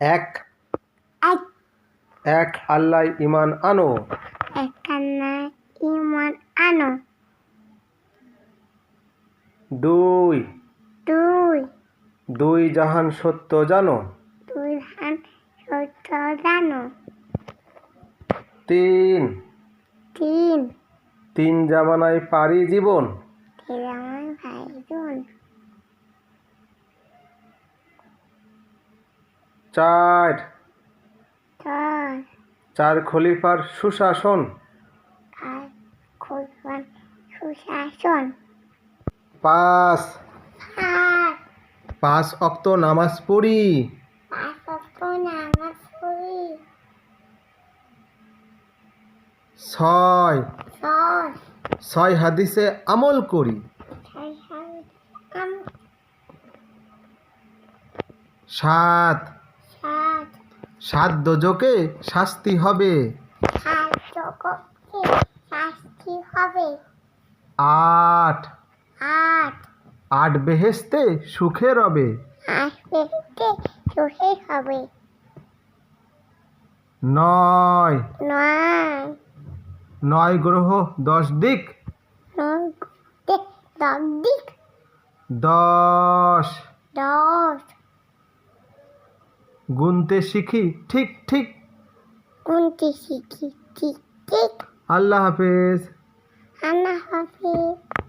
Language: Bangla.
এক। এক। এক আল্লাহ ইমান আনো। এখানে ইমান আনো। দুই। দুই। দুই জাহান সত্য জানো। দুই ধান সত্য জানো। তিন। তিন। তিন জামানায় পারি জীবন। আমার ভাই বোন চার চার। চার। খলিফার সুশাসন। সুশাসন। পাঁচ। পাঁচ। অক্ত নামাজ পড়ি। ছয়। ছয়। হাদিসে আমল করি। সাত। সাত দোজকে শাস্তি হবে। শাস্তি হবে। আট। আট। আট বেহেস্তে সুখে রবে। আসবে হবে নয়। নয়। নয় গ্রহ দশ দিক। দশ দিক। দশ। গুনতে শিখি ঠিক ঠিক। গুনতে শিখি ঠিক ঠিক। আল্লাহ হাফেজ। আল্লাহ হাফিজ।